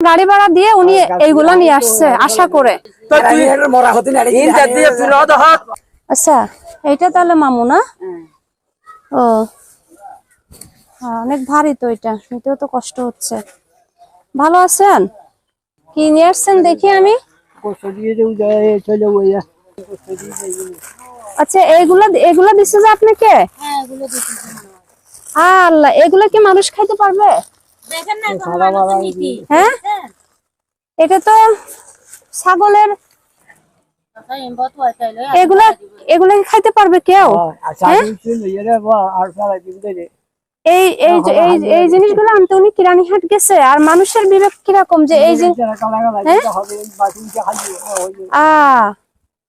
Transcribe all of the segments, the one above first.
গাড়ি ভাড়া দিয়ে উনি এইগুলা নিয়ে আসছে আশা করে। আচ্ছা এইটা তাহলে মামু না? ও। হ্যাঁ, অনেক ভারী তো এটা নিতেও তো কষ্ট হচ্ছে। ভালো আছেন? কি নিয়ে আসছেন দেখি আমি? আচ্ছা এইগুলা এগুলা দিচ্ছে যে আপনাকে? আল্লাহ এগুলা কি মানুষ খাইতে পারবে? হ্যাঁ? এটা তো ছাগলের এগুলা এগুলা খাইতে পারবে কেউ? আচ্ছা ধরে এই এই এই এই জিনিসগুলো আনতে উনি কিরানি হাট গেছে আর মানুষের বিবেক কীরকম যে এই যে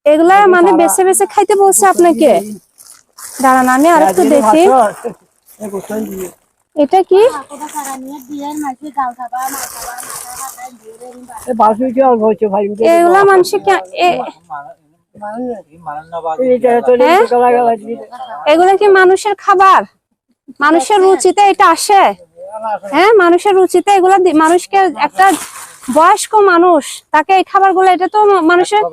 এগুলা মানে বেছে বেছে খাইতে বলছে আপনাকে। দাঁড়ান আমি আর একটু দেখি। এটা কি? এগুলা মানুষে কে- হ্যাঁ? এগুলা মানুষের খাবার? মানুষের রুচিতে এটা আসে? হ্যাঁ মানুষের রুচিতে এগুলা মানুষকে একটা বয়স্ক মানুষ তাকে এই খাবারগুলো এটা তো মানুষের।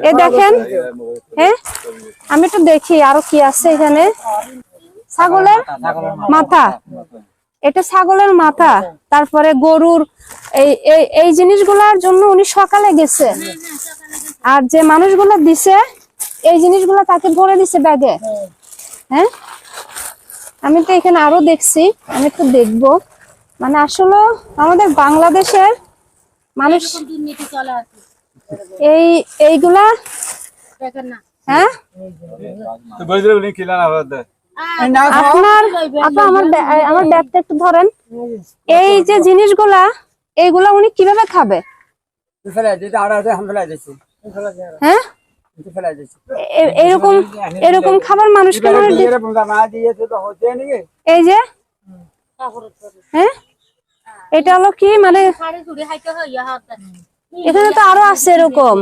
এ দেখেন। হ্যাঁ? আমি একটু দেখি আরও কি আছে এখানে। ছাগলের মাথা এটা ছাগলের মাথা। তারপরে গরুর এই এই জিনিসগুলোর জন্য উনি সকালে গেছে। আর যে মানুষগুলো দিছে এই জিনিসগুলো তাকে ভরে দিছে ব্যাগে। হ্যাঁ? আমি তো এখানে আরও দেখছি আমি একটু দেখব। মানে আসলে আমাদের বাংলাদেশের মানুষ এই এইগুলা হ্যাঁ? আপনার আপা আমার আমার ব্যাগটা একটু ধরেন। এই যে জিনিসগুলা এইগুলা উনি কীভাবে খাবে? হ্যাঁ? এরকম এরকম খাবার মানুষকে মানে এই যে? হ্যাঁ? এটা হলো কি? মানে এখানে তো আরও আছে এরকম।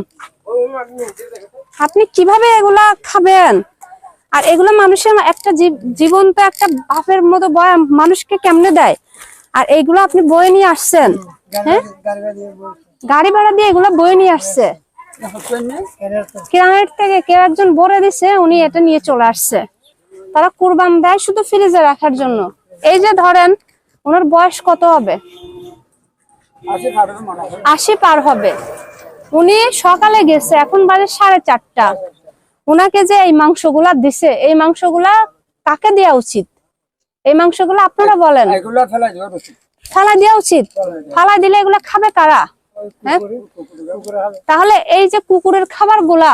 আপনি কীভাবে এগুলা খাবেন? আর এগুলো মানুষের একটা জীব- জীবন্ত একটা বাপের মতো বয় মানুষকে কেমনে দেয়? আর এইগুলো আপনি বয়ে নিয়ে আসছেন হ্যাঁ? গাড়ি ভাড়া দিয়ে এগুলো বয়ে নিয়ে আসছে। কিরামের থেকে কেউ একজন ভরে দিছে, উনি এটা নিয়ে চলে আসছে। তারা কুরবান দেয় শুধু ফ্রিজে রাখার জন্য। এই যে ধরেন, ওনার বয়স কত হবে? আশি পার হবে। উনি সকালে গেছে, এখন বাজে সাড়ে চারটা। উনাকে যে এই মাংসগুলা দিছে এই মাংসগুলা কাকে দেওয়া উচিত? এই মাংসগুলো আপনারা বলেন। ফালা দেওয়া উচিত। ফালা দিলে এগুলা খাবে কারা? হ্যাঁ? তাহলে এই যে কুকুরের খাবারগুলা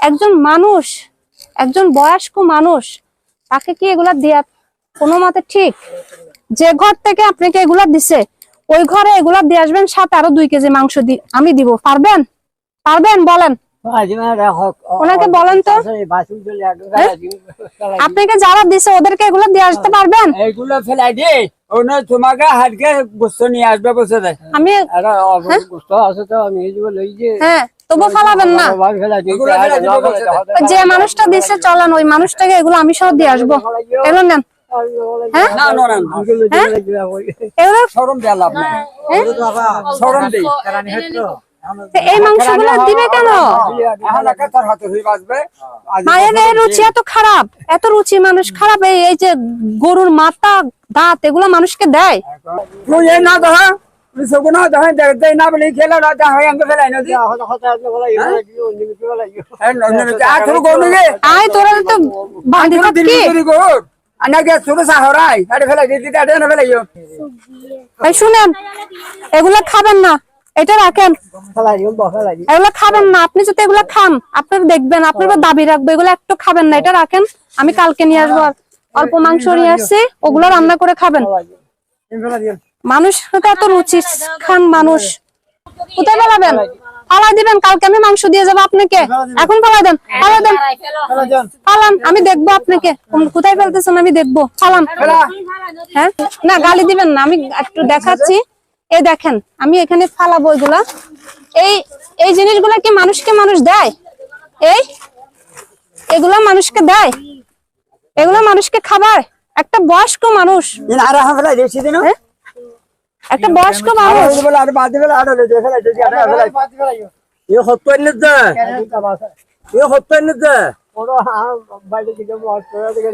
একজন মানুষ একজন বয়স্ক মানুষ তাকে কি এগুলা দেয়া কোনো মতে ঠিক? যে ঘর থেকে আপনাকে এগুলা দিছে ওই ঘরে এগুলা দিয়ে আসবেন সাথে আরও দুই কেজি মাংস দি আমি দিব। পারবেন? পারবেন? বলেন। ওনাকে বলেন তো। আপনাকে যারা দিছে ওদেরকে এগুলা দিয়ে আসতে পারবেন? এইগুলো ফেলাই দে ওনা তোমাকে হাটকে গোস্ত নিয়ে আসবে বসে দেয় আমি গোস্ত আছে তো আমি এইগুলো যে হ্যাঁ তবু ফালাবেন না। বাবার ফেলাই দিই যে মানুষটা দিছে চলেন ওই মানুষটাকে এগুলো আমি সহ দিয়ে আসব। এগুলো নেন। হ্যাঁ? এই মাংসগুলো দিবে কেন? রুচি এত খারাপ এত রুচি মানুষ খারাপ এই এই যে গরুর মাথা দাঁত এগুলো মানুষকে দেয়। না শুনেন এগুলো খাবেন না। এটা রাখেন। এগুলো খাবেন না আপনি যদি এগুলো খান আপনারা দেখবেন আপনারা দাবি রাখবে এগুলো একটু খাবেন না এটা রাখেন। আমি কালকে নিয়ে আসব অল্প মাংস নিয়ে আসছি ওগুলো রান্না করে খাবেন। মানুষ এত রুচি খান মানুষ। কোথায় ফেলাবেন ফালাই দিবেন কালকে আমি মাংস দিয়ে যাব আপনাকে। এখন ফালাই দেন ফালাই দেন। ফালান আমি দেখব আপনাকে। কোথায় ফেলতেছেন আমি দেখব। ফালান হ্যাঁ? না গালি দিবেন না আমি একটু দেখাচ্ছি। এই দেখেন আমি এখানে ফালাবো এগুলা এই এই জিনিসগুলা কি মানুষকে মানুষ দেয় এই এগুলা মানুষকে দেয় এগুলা মানুষকে খাবার একটা বয়স্ক মানুষ হ্যাঁ? একটা বয়স্ক মানুষ বলে আর বাদ দিবে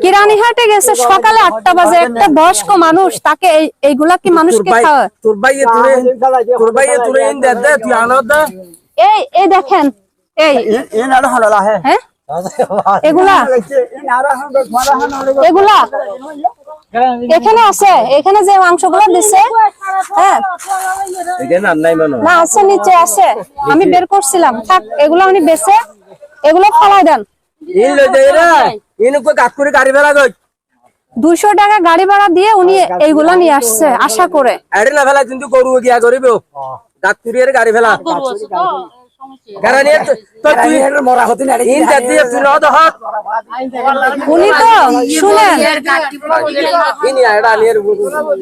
কিরানীহাটে গেছে সকালে আটটা বাজে একটা বয়স্ক মানুষ তাকে এই- এইগুলা কি মানুষকে তোর তোর দে দে তুই আনো দে। এই এই দেখেন এই। হ্যাঁ? এগুলা? এগুলা? এখানে আছে এখানে যে মাংসগুলো দিছে হ্যাঁ। মানো না আছে নিচে আছে। আমি বের করছিলাম। থাক এগুলো উনি বেছে এগুলো ফালাই দেন। দুশো টাকা গাড়ি ভাড়া দিয়ে উনি এইগুলা নিয়ে আসছে আশা করে। আরে না ফেলা কিন্তু গরু গিয়া করিব গাত গাড়ি ফেলা কারণ এ তো তো তুই মরা হতে না ইন দে দিয়ে তুই না দহত উনি তো শুনেন। ইনি আড়া নিয়ে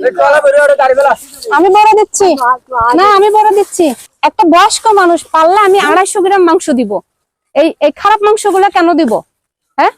এ টলা বেরে ওর গাড়ি ফেলা আমি বড় দিচ্ছি। না আমি বড় দিচ্ছি। একটা বয়স্ক মানুষ পারলে আমি আড়াইশো গ্রাম মাংস দিব। এই এই খারাপ মাংসগুলো কেন দিব? হ্যাঁ?